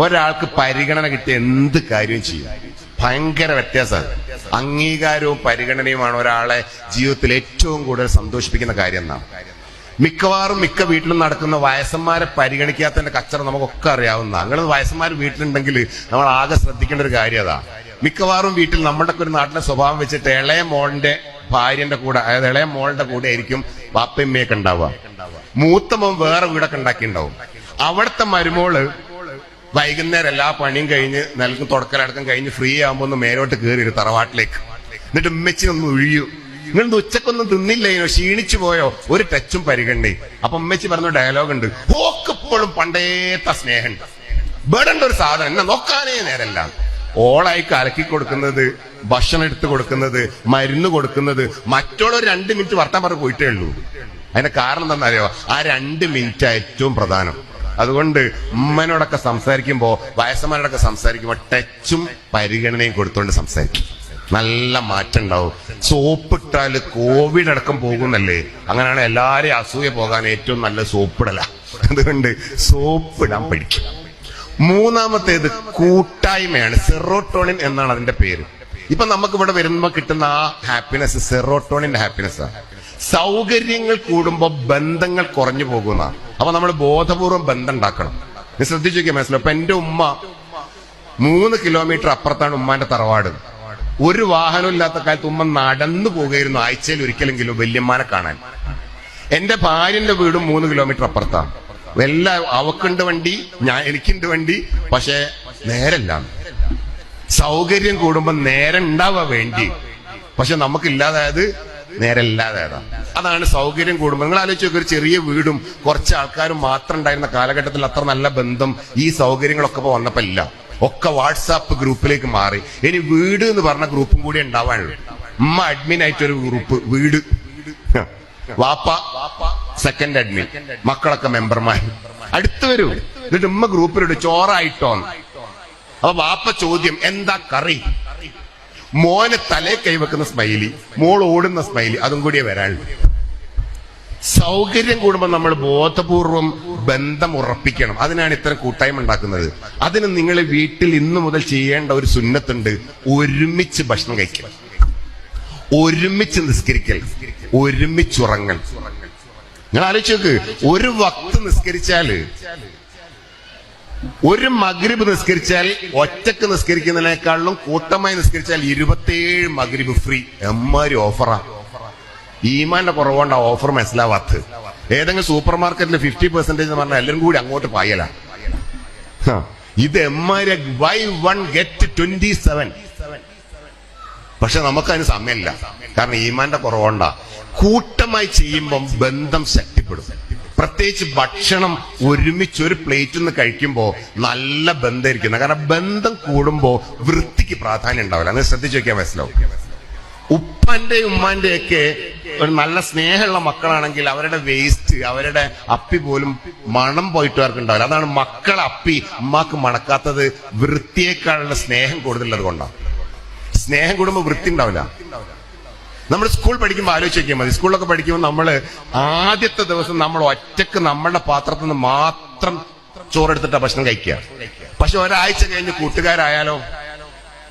ഒരാൾക്ക് പരിഗണന കിട്ടിയ എന്ത് കാര്യവും ചെയ്യും? ഭയങ്കര വ്യത്യാസമാണ്. അംഗീകാരവും പരിഗണനയുമാണ് ഒരാളെ ജീവിതത്തിൽ ഏറ്റവും കൂടുതൽ സന്തോഷിപ്പിക്കുന്ന കാര്യം എന്നാണ്. മിക്കവാറും മിക്ക വീട്ടിലും നടക്കുന്ന വയസ്സന്മാരെ പരിഗണിക്കാത്തതിന്റെ കച്ചറ നമുക്കൊക്കെ അറിയാവുന്ന അങ്ങനെ വയസ്സന്മാർ വീട്ടിലുണ്ടെങ്കിൽ നമ്മൾ ആകെ ശ്രദ്ധിക്കേണ്ട ഒരു കാര്യം അതാ. മിക്കവാറും വീട്ടിൽ നമ്മുടെ ഒരു നാട്ടിലെ സ്വഭാവം വെച്ചിട്ട് ഇളയ മോളിന്റെ ഭാര്യന്റെ കൂടെ അതായത് ഇളയ മോളുടെ കൂടെ ആയിരിക്കും വാപ്പയമ്മയൊക്കെ ഉണ്ടാവുക. മൂത്തമ്മ വേറെ വീടൊക്കെ ഉണ്ടാക്കിയിട്ടുണ്ടാവും. അവിടുത്തെ മരുമോൾ വൈകുന്നേരം എല്ലാ പണിയും കഴിഞ്ഞ് നൽകും തുടക്കലടക്കം കഴിഞ്ഞ് ഫ്രീ ആകുമ്പോ ഒന്ന് മേലോട്ട് കയറി ഒരു തറവാട്ടിലേക്ക്. എന്നിട്ട് ഉമ്മച്ചി ഒന്ന് ഒഴിയൂ. നിങ്ങൾ ഇന്ന് ഉച്ചക്കൊന്നും തിന്നില്ലേനോ ക്ഷീണിച്ചു പോയോ? ഒരു ടച്ചും പരിഗണനേ അപ്പൊ ഉമ്മച്ചി പറഞ്ഞ ഡയലോഗ് ഉണ്ട്. ഓക്കെപ്പോഴും പണ്ടേത്ത സ്നേഹമുണ്ട് ബേടണ്ട ഒരു സാധനം. എന്നെ നോക്കാനേ നേരല്ല. ഓളായി കലക്കി കൊടുക്കുന്നത് ഭക്ഷണം എടുത്തു കൊടുക്കുന്നത് മരുന്ന് കൊടുക്കുന്നത് മറ്റുള്ളവർ രണ്ട് മിനിറ്റ് വർത്താൻ പറഞ്ഞ് പോയിട്ടേ ഉള്ളൂ. അതിന്റെ കാരണം എന്താണെന്നറിയോ? ആ രണ്ട് മിനിറ്റ് ഏറ്റവും പ്രധാനം. അതുകൊണ്ട് ഉമ്മനോടൊക്കെ സംസാരിക്കുമ്പോ വയസ്സന്മാരോടൊക്കെ സംസാരിക്കുമ്പോ ടച്ചും പരിഗണനയും കൊടുത്തുകൊണ്ട് സംസാരിക്കും. നല്ല മാറ്റം ഉണ്ടാവും സോപ്പിട്ടാൽ കോവിഡ് അടക്കം പോകുന്നല്ലേ? അങ്ങനെയാണ് എല്ലാരെയും അസൂയ പോകാൻ ഏറ്റവും നല്ല സോപ്പിടല. അതുകൊണ്ട് സോപ്പിടാൻ പഠിക്കും. മൂന്നാമത്തേത് കൂട്ടായ്മയാണ്. സെറോട്ടോണിൻ എന്നാണ് അതിന്റെ പേര്. ഇപ്പൊ നമുക്ക് ഇവിടെ വരുമ്പോ കിട്ടുന്ന ആ ഹാപ്പിനെസ് സെറോട്ടോണിന്റെ ഹാപ്പിനെസ് ആണ് സൗകര്യങ്ങൾ കൂടുമ്പോ ബന്ധങ്ങൾ കുറഞ്ഞു പോകുന്ന അപ്പൊ നമ്മൾ ബോധപൂർവം ബന്ധം ഉണ്ടാക്കണം ശ്രദ്ധിച്ചു മനസ്സിലാവും അപ്പൊ എന്റെ ഉമ്മ മൂന്ന് കിലോമീറ്റർ അപ്പുറത്താണ് ഉമ്മാന്റെ തറവാട്. ഒരു വാഹനം ഇല്ലാത്ത കാലത്ത് ഉമ്മ നടന്നു പോകുകയായിരുന്നു ആഴ്ചയിൽ ഒരിക്കലെങ്കിലും വല്യമ്മാനെ കാണാൻ. എന്റെ ഭാര്യന്റെ വീടും മൂന്ന് കിലോമീറ്റർ അപ്പുറത്താണ്. എല്ലാ അവക്കുണ്ട് വണ്ടി ഞാൻ എനിക്കുണ്ട് വണ്ടി പക്ഷേ നേരല്ല. സൗകര്യം കൂടുമ്പോ നേരം ഉണ്ടാവാ വേണ്ടി. പക്ഷെ നമുക്കില്ലാതായത് നേരല്ലാതായതാ അതാണ് സൗകര്യം കൂടുമ്പോൾ. നിങ്ങൾ ആലോചിച്ച് ഒരു ചെറിയ വീടും കുറച്ച് ആൾക്കാരും മാത്രം ഉണ്ടായിരുന്ന കാലഘട്ടത്തിൽ അത്ര നല്ല ബന്ധം ഈ സൗകര്യങ്ങളൊക്കെ ഇപ്പൊ വന്നപ്പോ ഇല്ല. ഒക്കെ വാട്സാപ്പ് ഗ്രൂപ്പിലേക്ക് മാറി. ഇനി വീട് എന്ന് പറഞ്ഞ ഗ്രൂപ്പും കൂടി ഉണ്ടാവാനുള്ളൂ. ഉമ്മ അഡ്മിൻ ആയിട്ട് ഒരു ഗ്രൂപ്പ് വീട്. വാപ്പ സെക്കൻഡ് അഡ്മിൻ മക്കളൊക്കെ മെമ്പർമാർ അടുത്ത് വരൂ. എന്നിട്ട് ഉമ്മ ഗ്രൂപ്പിലിട്ട് ചോറായിട്ടോന്ന്. അപ്പൊ വാപ്പ ചോദ്യം എന്താ കറി? മോനെ തലേ കൈവെക്കുന്ന സ്മൈലി മോൾ ഓടുന്ന സ്മൈലി അതും കൂടിയേ വരാനുള്ളൂ. സൗകര്യം കൂടുമ്പോൾ നമ്മൾ ബോധപൂർവം ബന്ധം ഉറപ്പിക്കണം. അതിനാണ് ഇത്തരം കൂട്ടായ്മ ഉണ്ടാക്കുന്നത്. അതിന് നിങ്ങൾ വീട്ടിൽ ഇന്നു മുതൽ ചെയ്യേണ്ട ഒരു സുന്നത്തുണ്ട്. ഒരുമിച്ച് ഭക്ഷണം കഴിക്കുക ഒരുമിച്ച് നിസ്കരിക്കൽ. ഒരുമിച്ചുറങ്ങൽ നിങ്ങൾ ആലോചിച്ച് നോക്ക് ഒരു വക്ത് നിസ്കരിച്ചാൽ ഒരു മഗ്രിബ് നിസ്കരിച്ചാൽ ഒറ്റയ്ക്ക് നിസ്കരിക്കുന്നതിനേക്കാളും കൂട്ടമായി നിസ്കരിച്ചാൽ ഇരുപത്തിയേഴ് മഗ്രിബ് ഫ്രീ എമ്മാരി ഓഫറാ ഈമാന്റെ കുറവുകൊണ്ട് ആ ഓഫർ മനസ്സിലാവാത്ത ഏതെങ്കിലും സൂപ്പർ മാർക്കറ്റിൽ ഫിഫ്റ്റി പെർസെന്റേജ് പറഞ്ഞാൽ എല്ലാവരും കൂടി അങ്ങോട്ട് പായല. ഇത് എമ്മാരി Y one get twenty seven പക്ഷെ നമുക്കതിന് സമയമില്ല. കാരണം ഈമാന്റെ കുറവുണ്ടാ കൂട്ടമായി ചെയ്യുമ്പം ബന്ധം ശക്തിപ്പെടും. പ്രത്യേകിച്ച് ഭക്ഷണം ഒരുമിച്ച് ഒരു പ്ലേറ്റിൽ നിന്ന് കഴിക്കുമ്പോൾ നല്ല ബന്ധമായിരിക്കുന്നത് കാരണം ബന്ധം കൂടുമ്പോൾ വൃത്തിക്ക് പ്രാധാന്യം ഉണ്ടാവില്ല. അത് ശ്രദ്ധിച്ചു നോക്കിയാൽ മനസ്സിലാവും. ഉപ്പന്റെ ഉമ്മാന്റെ ഒക്കെ ഒരു നല്ല സ്നേഹമുള്ള മക്കളാണെങ്കിൽ അവരുടെ വേസ്റ്റ് അവരുടെ അപ്പി പോലും മണം പോയിട്ട് അവർക്ക് ഉണ്ടാവില്ല അതാണ് മക്കളെ അപ്പി ഉമ്മാക്ക് മണക്കാത്തത് വൃത്തിയേക്കാളുള്ള സ്നേഹം കൂടുതലുള്ളത് കൊണ്ടാണ്. സ്നേഹം കൂടുമ്പോൾ വൃത്തി ഉണ്ടാവില്ല. നമ്മൾ സ്കൂൾ പഠിക്കുമ്പോൾ ആലോചിച്ച് മതി. സ്കൂളിലൊക്കെ പഠിക്കുമ്പോൾ നമ്മൾ ആദ്യത്തെ ദിവസം നമ്മൾ ഒറ്റയ്ക്ക് നമ്മളുടെ പാത്രത്തിൽ നിന്ന് മാത്രം ചോറെടുത്തിട്ടാ ഭക്ഷണം കഴിക്കുക. പക്ഷെ ഒരാഴ്ച കഴിഞ്ഞ് കൂട്ടുകാരായാലോ?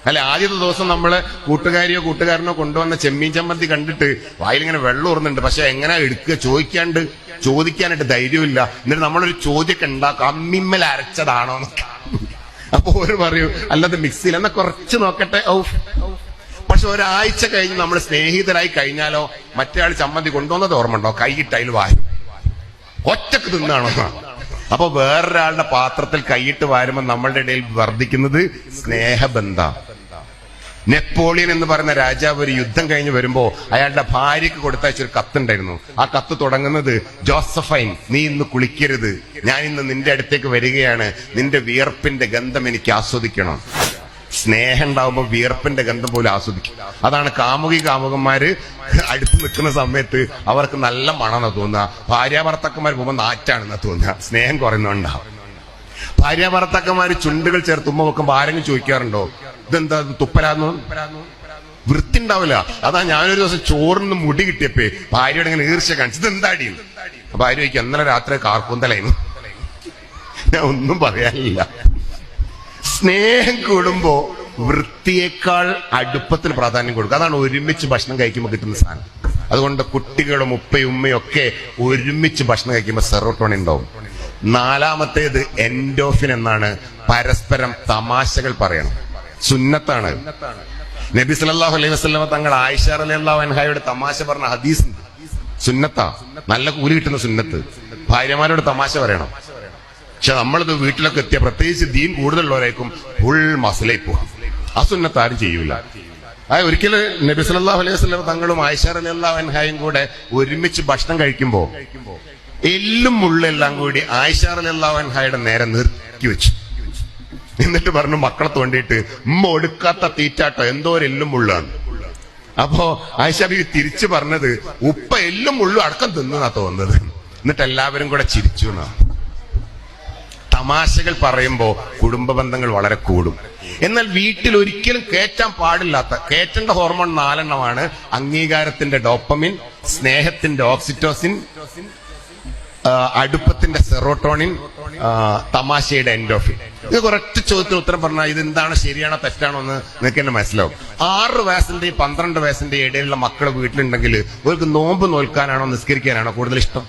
അല്ല ആദ്യത്തെ ദിവസം നമ്മൾ കൂട്ടുകാരിയോ കൂട്ടുകാരനോ കൊണ്ടുവന്ന ചെമ്മീൻ ചമ്മന്തി കണ്ടിട്ട് വായിലിങ്ങനെ വെള്ളം ഊറുന്നുണ്ട്. പക്ഷെ എങ്ങനെ എടുക്കുക? ചോദിക്കാണ്ട് ചോദിക്കാനായിട്ട് ധൈര്യമില്ല. എന്നിട്ട് നമ്മളൊരു ചോദ്യമൊക്കെ ഉണ്ടാക്കും. അമ്മിമ്മൽ അരച്ചതാണോ അപ്പൊ ഒരു പറയൂ അല്ലാതെ മിക്സിയിൽ എന്നാ കുറച്ച് നോക്കട്ടെ. ഔ പക്ഷെ ഒരാഴ്ച കഴിഞ്ഞ് നമ്മൾ സ്നേഹിതരായി കഴിഞ്ഞാലോ മറ്റേ ആൾ ചമ്മന്തി കൊണ്ടുവന്നത് ഓർമ്മയുണ്ടോ? കൈയിട്ട് അതിൽ വാരും. ഒറ്റയ്ക്ക് തിന്നാണോ? അപ്പൊ വേറൊരാളുടെ പാത്രത്തിൽ കൈയിട്ട് വാരുമ്പോൾ നമ്മളുടെ ഇടയിൽ വർദ്ധിക്കുന്നത് സ്നേഹബന്ധ. നെപ്പോളിയൻ എന്ന് പറയുന്ന രാജാവ് ഒരു യുദ്ധം കഴിഞ്ഞ് വരുമ്പോ അയാളുടെ ഭാര്യക്ക് കൊടുത്തയച്ച ഒരു കത്തുണ്ടായിരുന്നു. ആ കത്ത് തുടങ്ങുന്നത് ജോസഫൈൻ നീ ഇന്ന് കുളിക്കരുത്. ഞാൻ ഇന്ന് നിന്റെ അടുത്തേക്ക് വരികയാണ്. നിന്റെ വിയർപ്പിന്റെ ഗന്ധം എനിക്ക് ആസ്വദിക്കണം. സ്നേഹം ഉണ്ടാവുമ്പോൾ വിയർപ്പിന്റെ ഗന്ധം പോലും ആസ്വദിക്കും. അതാണ് കാമുകി കാമുകന്മാര് അടുത്ത് നിൽക്കുന്ന സമയത്ത് അവർക്ക് നല്ല മണം തോന്നുക. ഭാര്യ ഭർത്താക്കന്മാർ പോകുമ്പോൾ നാറ്റാണെന്ന് തോന്നുക. സ്നേഹം കുറയുന്നുണ്ടാവും ഭാര്യ ഭർത്താക്കന്മാർ ചുണ്ടുകൾ ഉമ്മ വെക്കുമ്പോ ആരെങ്കിലും ചോദിക്കാറുണ്ടോ? ഇതെന്താ ഇത് തുപ്പലാന്ന്? വൃത്തി ഉണ്ടാവില്ല അതാ ഞാനൊരു ദിവസം ചോറിന് മുടി കിട്ടിയപ്പേ ഭാര്യയോട് ഇങ്ങനെ ഈർച്ച കാണിച്ചു ഇത് എന്താടി ഭാര്യ ചോദിക്കും ഇന്നലെ രാത്രി കാർക്കൂന്തലായിരുന്നു. ഞാൻ ഒന്നും പറയാനില്ല. സ്നേഹം കൂടുമ്പോ വൃത്തിയേക്കാൾ അടുപ്പത്തിന് പ്രാധാന്യം കൊടുക്കുക. അതാണ് ഒരുമിച്ച് ഭക്ഷണം കഴിക്കുമ്പോൾ കിട്ടുന്ന സാധനം. അതുകൊണ്ട് കുട്ടികളും ഉപ്പയും ഉമ്മയും ഒക്കെ ഒരുമിച്ച് ഭക്ഷണം കഴിക്കുമ്പോൾ സെറോട്ടോണി ഉണ്ടാവും. നാലാമത്തേത് എൻഡോഫിൻ എന്നാണ് പരസ്പരം തമാശകൾ പറയണം. സുന്നത്താണ്. നബി സല്ലല്ലാഹു അലൈഹി വസ്ലമ തങ്ങൾ ആയിഷ റളിയല്ലാഹു അൻഹയുടെ തമാശ പറഞ്ഞ ഹദീസ് സുന്നത്താ. നല്ല കൂലി കിട്ടുന്ന സുന്നത്ത്. ഭാര്യമാരോട് തമാശ പറയണം. പക്ഷെ നമ്മളിത് വീട്ടിലൊക്കെ എത്തിയ പ്രത്യേകിച്ച് ദീൻ കൂടുതലുള്ളവരായിരിക്കും ഫുൾ മസലായി പോകും ആ സുന്നത്ത് ആരും ചെയ്യൂല. ആ ഒരിക്കലും നബി സല്ലല്ലാഹു അലൈഹി വസല്ലം തങ്ങളും ആയിഷ റളിയല്ലാഹു അൻഹയും കൂടെ ഒരുമിച്ച് ഭക്ഷണം കഴിക്കുമ്പോ എല്ലും മുള്ളെല്ലാം കൂടി ആയിഷ റളിയല്ലാഹു അൻഹയുടെ നേരെ നിർത്തി വെച്ചു. എന്നിട്ട് പറഞ്ഞു മക്കളെ തോണ്ടിയിട്ട് ഉമ്മ ഒടുക്കാത്ത തീറ്റാട്ടോ എന്തോ ഒരു എല്ലും മുള്ളാണ് അപ്പോ ആയിഷ ബി തിരിച്ചു പറഞ്ഞത് ഉപ്പ എല്ലും മുള്ളും അടക്കം തിന്നാ തോന്നുന്നത്. എന്നിട്ട് എല്ലാവരും കൂടെ ചിരിച്ചു എന്നാ. തമാശകൾ പറയുമ്പോൾ കുടുംബ ബന്ധങ്ങൾ വളരെ കൂടും. എന്നാൽ വീട്ടിൽ ഒരിക്കലും കയറ്റാൻ പാടില്ലാത്ത കയറ്റേണ്ട ഹോർമോൺ നാലെണ്ണമാണ് അംഗീകാരത്തിന്റെ ഡോപ്പമിൻ സ്നേഹത്തിന്റെ ഓക്സിറ്റോസിൻ അടുപ്പത്തിന്റെ സെറോട്ടോണിൻ തമാശയുടെ എൻഡോഫിൻ. ഇത് കുറച്ച് ചോദ്യത്തിന് ഉത്തരം പറഞ്ഞാൽ ഇത് എന്താണ് ശരിയാണോ തെറ്റാണോ എന്ന് നിങ്ങൾക്ക് തന്നെ മനസ്സിലാവും. ആറ് വയസ്സിന്റെയും പന്ത്രണ്ട് വയസ്സിന്റെ ഇടയിലുള്ള മക്കൾ വീട്ടിലുണ്ടെങ്കിൽ അവർക്ക് നോമ്പ് നോൽക്കാനാണോ നിസ്കരിക്കാനാണോ കൂടുതൽ ഇഷ്ടം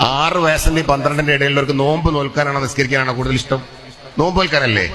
ആറ് വയസ്സിന്റെ പന്ത്രണ്ടിന്റെ ഇടയിലുള്ളവർക്ക് നോമ്പ് നോൽക്കാനാണോ നിസ്കരിക്കാനാണോ കൂടുതൽ ഇഷ്ടം? നോമ്പ് നോൽക്കാനല്ലേ?